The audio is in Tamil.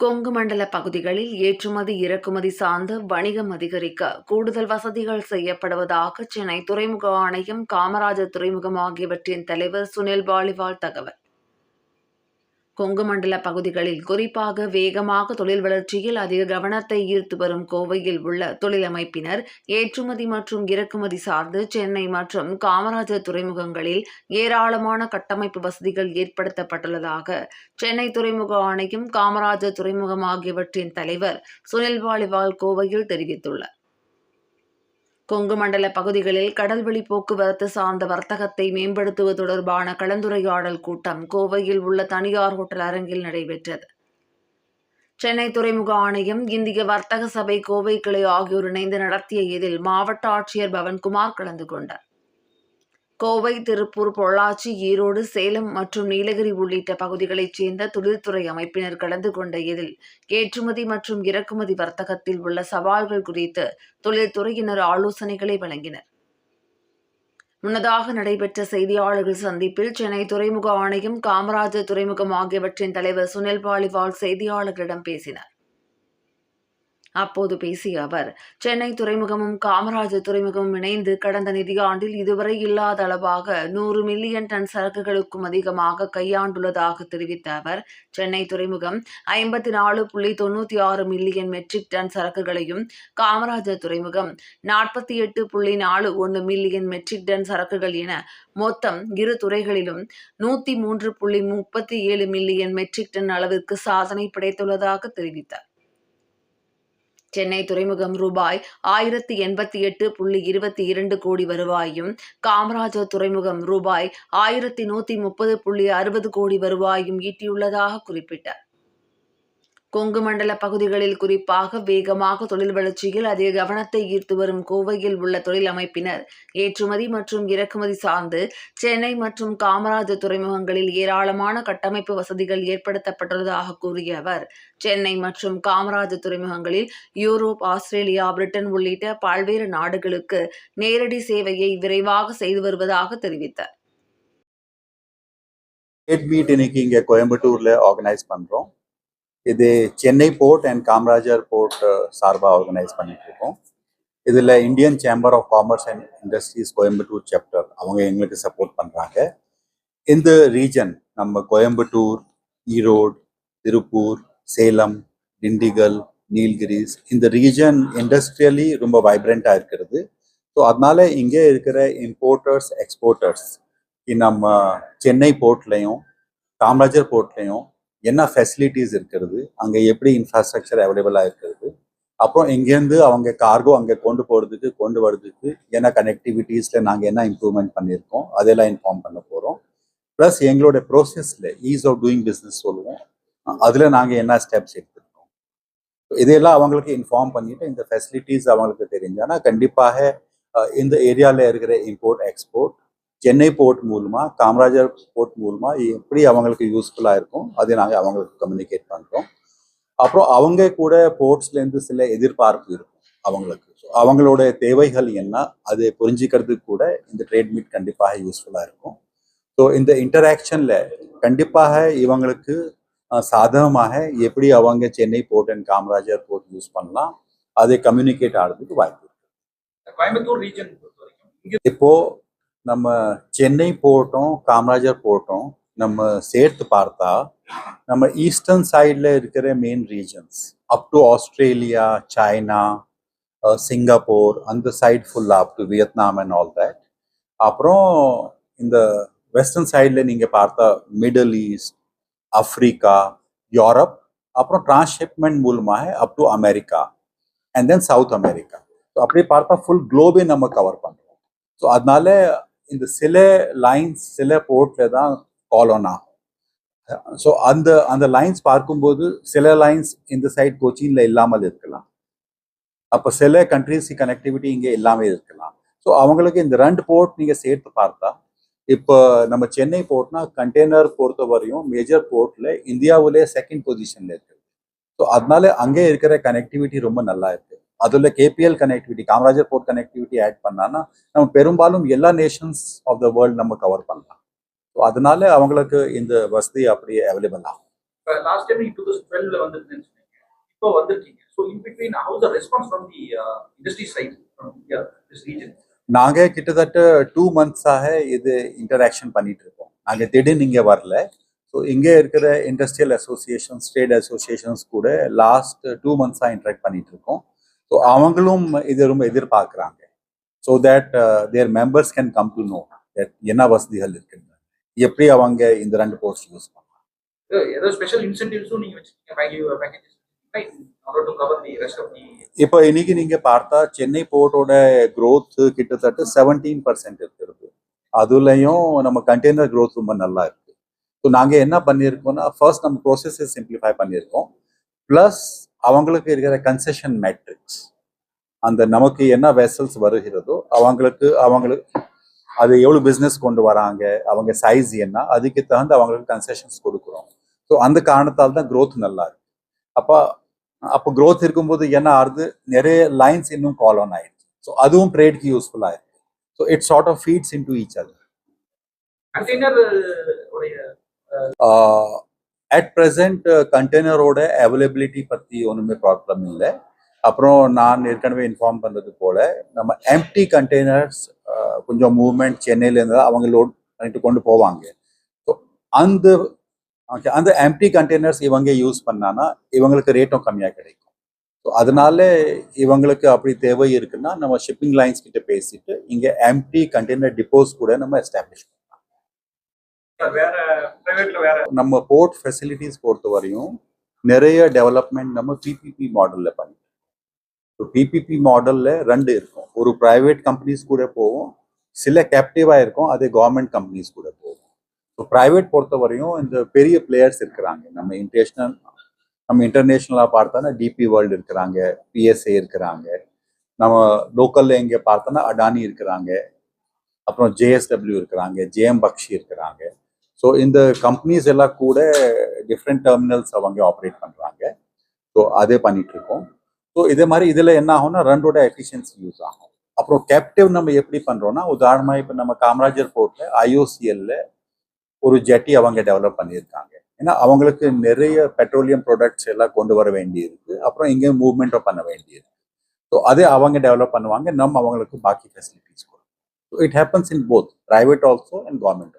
கொங்கு மண்டல பகுதிகளில் ஏற்றுமதி இறக்குமதி சார்ந்த வணிகம் அதிகரிக்க கூடுதல் வசதிகள் செய்யப்படுவதாக சென்னை துறைமுக ஆணையம் காமராஜர் துறைமுகம் ஆகியவற்றின் தலைவர் சுனில் பாலிவால் தகவல். கொங்கு மண்டல பகுதிகளில் குறிப்பாக வேகமாக தொழில் வளர்ச்சியில் அதிக கவனத்தை ஈர்த்து வரும் கோவையில் உள்ள தொழிலமைப்பினர் ஏற்றுமதி மற்றும் இறக்குமதி சார்ந்து சென்னை மற்றும் காமராஜர் துறைமுகங்களில் ஏராளமான கட்டமைப்பு வசதிகள் ஏற்படுத்தப்பட்டுள்ளதாக சென்னை துறைமுக ஆணையம் காமராஜர் துறைமுகம் ஆகியவற்றின் தலைவர் சுனில் பாலிவால் கோவையில் தெரிவித்துள்ளார். கொங்கு மண்டல பகுதிகளில் கடல்வழி போக்குவரத்து சார்ந்த வர்த்தகத்தை மேம்படுத்துவது தொடர்பான கலந்துரையாடல் கூட்டம் கோவையில் உள்ள தனியார் ஹோட்டல் அரங்கில் நடைபெற்றது. சென்னை துறைமுக ஆணையம் இந்திய வர்த்தக சபை கோவை கிளை ஆகியோர் இணைந்து நடத்திய இதில் மாவட்ட ஆட்சியர் பவன்குமார் கலந்து கொண்டார். கோவை திருப்பூர் பொள்ளாச்சி ஈரோடு சேலம் மற்றும் நீலகிரி உள்ளிட்ட பகுதிகளைச் சேர்ந்த தொழில்துறை அமைப்பினர் கலந்து கொண்ட இதில் ஏற்றுமதி மற்றும் இறக்குமதி வர்த்தகத்தில் உள்ள சவால்கள் குறித்து தொழில்துறையினர் ஆலோசனைகளை வழங்கினர். முன்னதாக நடைபெற்ற செய்தியாளர்கள் சந்திப்பில் சென்னை துறைமுக ஆணையம் காமராஜர் துறைமுகம் ஆகியவற்றின் தலைவர் சுனில் பாலிவால் செய்தியாளர்களிடம் பேசினார். அப்போது பேசிய அவர் சென்னை துறைமுகமும் காமராஜர் துறைமுகமும் இணைந்து கடந்த நிதியாண்டில் இதுவரை இல்லாத அளவாக நூறு மில்லியன் டன் சரக்குகளுக்கும் அதிகமாக கையாண்டுள்ளதாக தெரிவித்த அவர் சென்னை துறைமுகம் ஐம்பத்தி நாலு புள்ளி தொண்ணூற்றி ஆறு மில்லியன் மெட்ரிக் டன் சரக்குகளையும் காமராஜர் துறைமுகம் நாற்பத்தி எட்டு புள்ளி நாலு ஒன்று மில்லியன் மெட்ரிக் டன் சரக்குகள் என மொத்தம் இரு துறைகளிலும் நூற்றி மூன்று புள்ளி முப்பத்தி ஏழு மில்லியன் மெட்ரிக் டன் அளவிற்கு சாதனை படைத்துள்ளதாக தெரிவித்தார். சென்னை துறைமுகம் ரூபாய் ஆயிரத்தி எண்பத்தி எட்டு புள்ளி இருபத்தி இரண்டு கோடி வருவாயும் காமராஜர் துறைமுகம் ரூபாய் ஆயிரத்தி நூற்றி முப்பது புள்ளி அறுபது கோடி வருவாயும் ஈட்டியுள்ளதாக குறிப்பிட்டார். கொங்கு மண்டல பகுதிகளில் குறிப்பாக வேகமாக தொழில் வளர்ச்சியில் அதிக கவனத்தை ஈர்த்து வரும் கோவையில் உள்ள தொழில் அமைப்பினர் ஏற்றுமதி மற்றும் இறக்குமதி சார்ந்து சென்னை மற்றும் காமராஜர் துறைமுகங்களில் ஏராளமான கட்டமைப்பு வசதிகள் ஏற்படுத்தப்பட்டுள்ளதாக கூறிய அவர் சென்னை மற்றும் காமராஜர் துறைமுகங்களில் யூரோப் ஆஸ்திரேலியா பிரிட்டன் உள்ளிட்ட பல்வேறு நாடுகளுக்கு நேரடி சேவையை விரைவாக செய்து வருவதாக தெரிவித்தார். இன்னைக்கு இங்கே கோயம்புத்தூர்ல ஆர்கனைஸ் பண்றோம். இது Chennai port and Kamarajar port சார்பாக ஆர்கனைஸ் பண்ணிட்டு இருக்கோம் இதில் Indian chamber of commerce and industries Coimbatore chapter அவங்க எங்களுக்கு சப்போர்ட் பண்ணுறாங்க இந்த ரீஜன் நம்ம கோயம்புத்தூர் ஈரோடு திருப்பூர் சேலம் திண்டிகல் நீல்கிரிஸ் இந்த ரீஜன் இண்டஸ்ட்ரியலி ரொம்ப வைப்ரண்ட்டாக இருக்கிறது. ஸோ அதனால இங்கே இருக்கிற இம்போர்ட்டர்ஸ் எக்ஸ்போர்ட்டர்ஸ் நம்ம சென்னை போர்ட்லேயும் காமராஜர் போர்ட்லேயும் என்ன ஃபெசிலிட்டிஸ் இருக்கிறது அங்கே எப்படி இன்ஃப்ராஸ்ட்ரக்சர் அவைலபிளாக இருக்கிறது அப்புறம் இங்கேருந்து அவங்க கார்கோ அங்கே கொண்டு போகிறதுக்கு கொண்டு வர்றதுக்கு என்ன கனெக்டிவிட்டீஸில் நாங்கள் என்ன இம்ப்ரூவ்மெண்ட் பண்ணியிருக்கோம் அதெல்லாம் இன்ஃபார்ம் பண்ண போகிறோம் ப்ளஸ் எங்களோட ப்ரோசஸில் ஈஸ் ஆஃப் டூயிங் பிஸ்னஸ் சொல்லுவோம். அதில் நாங்கள் என்ன ஸ்டெப்ஸ் எடுத்துருக்கோம். இதையெல்லாம் அவங்களுக்கு இன்ஃபார்ம் பண்ணிட்டு இந்த ஃபெசிலிட்டிஸ் அவங்களுக்கு தெரிஞ்சானா கண்டிப்பாக இந்த ஏரியாவில் இருக்கிற இம்போர்ட் எக்ஸ்போர்ட் சென்னை போர்ட் மூலமா காமராஜர் போர்ட் மூலமா எப்படி அவங்களுக்கு யூஸ்ஃபுல்லா இருக்கும் அதை நாங்க அவங்களுக்கு கம்யூனிகேட் பண்றோம். அப்புறம் அவங்க கூட போர்ட்ஸ்ல இருந்து சில எதிர்பார்ப்பு இருக்கும் அவங்களுக்கு. So, அவங்களோட தேவைகள் என்ன அதை புரிஞ்சுக்கிறதுக்கு கூட இந்த ட்ரேட் மீட் கண்டிப்பாக யூஸ்ஃபுல்லா இருக்கும். ஸோ இந்த இன்டராக்ஷன்ல கண்டிப்பாக இவங்களுக்கு சாதகமாக எப்படி அவங்க Chennai port and Kamarajar port use பண்ணலாம் அதை கம்யூனிகேட் ஆகிறதுக்கு வாய்ப்பு இருக்கு. கோயம்புத்தூர் ரீஜன் இப்போ நம்ம சென்னை போர்ட்டும் காமராஜர் போர்ட்டும் நம்ம சேர்த்து பார்த்தா நம்ம ஈஸ்டர்ன் சைடில் இருக்கிற main regions up to Australia China Singapore அந்த சைடு ஃபுல்லாக up to Vietnam and all that அப்புறம் இந்த வெஸ்டர்ன் சைடில் நீங்கள் பார்த்தா மிடில் ஈஸ்ட் ஆப்பிரிக்கா யூரோப் அப்புறம் டிரான்ஸ்ஷிப்மெண்ட் மூலமாக up to America and then south America so அப்படி பார்த்தா ஃபுல் குளோபே நம்ம கவர் பண்ணுறோம் ஸோ அதனால இந்த சில லைன்ஸ் சில போர்ட்ல தான் கால் ஆன் ஆகும். ஸோ அந்த அந்த லைன்ஸ் பார்க்கும்போது சில லைன்ஸ் இந்த சைட் கொச்சின்ல இல்லாமல் இருக்கலாம். அப்போ சில கண்ட்ரிஸ் கனெக்டிவிட்டி இங்கே இல்லாமல் இருக்கலாம். ஸோ அவங்களுக்கு இந்த ரெண்டு போர்ட் நீங்கள் சேர்த்து பார்த்தா இப்போ நம்ம சென்னை போர்ட்னா கண்டெய்னர் பொறுத்த வரையும் மேஜர் போர்ட்ல இந்தியாவிலே செகண்ட் பொசிஷன்ல இருக்கு. ஸோ அதனால அங்கே இருக்கிற கனெக்டிவிட்டி ரொம்ப நல்லா இருக்கு. அதில் KPL connectivity Kamarajar port connectivity add பண்ணான்னா நம்ம பெரும்பாலும் எல்லா நேஷன்ஸ் ஆஃப் த வேர்ல்ட் நம்ம கவர் பண்ணலாம். ஸோ அதனால அவங்களுக்கு இந்த வசதி அப்படியே அவைலபிள் ஆகும். லாஸ்ட் டைம் டூ தௌசண்ட் டுவெல்ல வந்துருந்தேன்னு சொன்னீங்க. இப்போ வந்திருக்கீங்க. So in between how's the response from the industry side from this region நாங்க கிட்டத்தட்ட டூ மந்த்ஸாக இது இன்டராக்ஷன் பண்ணிட்டு இருக்கோம். நாங்க திடீர்னு இங்க வரல. ஸோ இங்கே இருக்கிற இண்டஸ்ட்ரியல் அசோசியேஷன்ஸ் ட்ரேட் அசோசியேஷன்ஸ் கூட லாஸ்ட் டூ மந்த்ஸாக இன்டராக்ட் பண்ணிட்டு இருக்கோம். ஸோ அவங்களும் இது ரொம்ப எதிர்பார்க்குறாங்க. So that their members can come to know that என்ன வசதிகள் இருக்குன்னு எப்படி அவங்க இந்த ரெண்டு போர்ட்ஸ் யூஸ் பண்ணலாம்? ஏதோ ஸ்பெஷல் இன்சென்டிவ்ஸும் தி இப்போ இன்னைக்கு நீங்க பார்த்தா சென்னை போர்ட்டோட growth கிட்டத்தட்ட செவன்டீன் பர்சன்ட் இருக்கிறது. அதுலயும் நம்ம கண்டெய்னர் growth ரொம்ப நல்லா இருக்கு. ஸோ நாங்க என்ன பண்ணியிருக்கோம்னா ஃபர்ஸ்ட் நம்ம ப்ரோசஸை சிம்பிளிஃபை பண்ணியிருக்கோம். ப்ளஸ் அவங்களுக்கு இருக்கிற கன்செஷன் மேட்ரிக்ஸ் அந்த நமக்கு என்ன வெசல்ஸ் வருகிறதோ அவங்களுக்கு அவங்களுக்கு அது எவ்வளவு பிஸ்னஸ் கொண்டு வராங்க அவங்க சைஸ் என்ன அதுக்கு தகுந்த அவங்களுக்கு கன்செஷன்ஸ் கொடுக்குறோம். ஸோ அந்த காரணத்தால் தான் growth நல்லா இருக்கு அப்போ அப்போ growth இருக்கும்போது என்ன ஆகுது நிறைய லைன்ஸ் இன்னும் கால் ஆன் ஆயிடுச்சு ஸோ அதுவும் ட்ரேட்க்கு யூஸ்ஃபுல்லாக இருக்கு. So it sort of feeds in to each other at present கண்டெய்னரோட availability பற்றி ஒன்றுமே ப்ராப்ளம் இல்லை. அப்புறம் நான் ஏற்கனவே இன்ஃபார்ம் பண்ணுறது போல நம்ம எம்டி கண்டெய்னர்ஸ் கொஞ்சம் மூவ்மெண்ட் சென்னையிலேருந்து அவங்க லோட் பண்ணிட்டு கொண்டு போவாங்க. ஸோ அந்த ஓகே அந்த எம்டி கண்டெய்னர்ஸ் இவங்க யூஸ் பண்ணானா இவங்களுக்கு ரேட்டும் கம்மியாக கிடைக்கும். ஸோ அதனால இவங்களுக்கு அப்படி தேவை இருக்குன்னா நம்ம ஷிப்பிங் லைன்ஸ் கிட்ட பேசிட்டு இங்கே எம்டி கண்டெய்னர் டிப்போஸ் கூட நம்ம எஸ்டாப்ளிஷ் நம்ம போர்ட் ஃபெசிலிட்டிஸ் பொறுத்த வரையும் நிறைய டெவலப்மெண்ட் நம்ம பிபிபி மாடலில் பண்ணிட்டோம். பிபிபி மாடல்ல ரெண்டு இருக்கும். ஒரு பிரைவேட் கம்பெனிஸ் கூட போகும். சில கேப்டிவா இருக்கும். அதே கவர்மெண்ட் கம்பெனிஸ் கூட போகும். ஸோ பிரைவேட் பொறுத்த வரையும் இந்த பெரிய பிளேயர்ஸ் இருக்கிறாங்க. நம்ம இன்டர்நேஷ்னல் நம்ம இன்டர்நேஷ்னலாக பார்த்தோன்னா டிபி வேர்ல்டு இருக்கிறாங்க பிஎஸ்ஏ இருக்கிறாங்க. நம்ம லோக்கல்ல எங்கே பார்த்தோன்னா அடானி இருக்கிறாங்க. அப்புறம் ஜேஎஸ்டபிள்யூ இருக்கிறாங்க ஜேஎம் பக்ஷி இருக்கிறாங்க. ஸோ இந்த கம்பெனிஸ் எல்லாம் கூட டிஃப்ரெண்ட் டெர்மினல்ஸ் அவங்க ஆப்ரேட் பண்ணுறாங்க ஸோ அதே பண்ணிட்டு இருக்கோம் ஸோ இதே மாதிரி இதில் என்ன ஆகும்னா ரெண்டோட எஃபிஷியன்சி யூஸ் ஆகும். அப்புறம் கேப்டிவ் நம்ம எப்படி பண்ணுறோம்னா உதாரணமாக இப்போ நம்ம காமராஜர் போர்ட்டில் ஐஓசிஎல்ல ஒரு ஜெட்டி அவங்க டெவலப் பண்ணியிருக்காங்க. ஏன்னா அவங்களுக்கு நிறைய பெட்ரோலியம் ப்ராடக்ட்ஸ் எல்லாம் கொண்டு வர வேண்டியிருக்கு. அப்புறம் இங்கே மூவ்மெண்ட்டும் பண்ண வேண்டியிருக்கு. ஸோ அதே அவங்க டெவலப் பண்ணுவாங்க நம்ம அவங்களுக்கு பாக்கி ஃபெசிலிட்டிஸ் கொடுக்கும் so it happens in both private also and government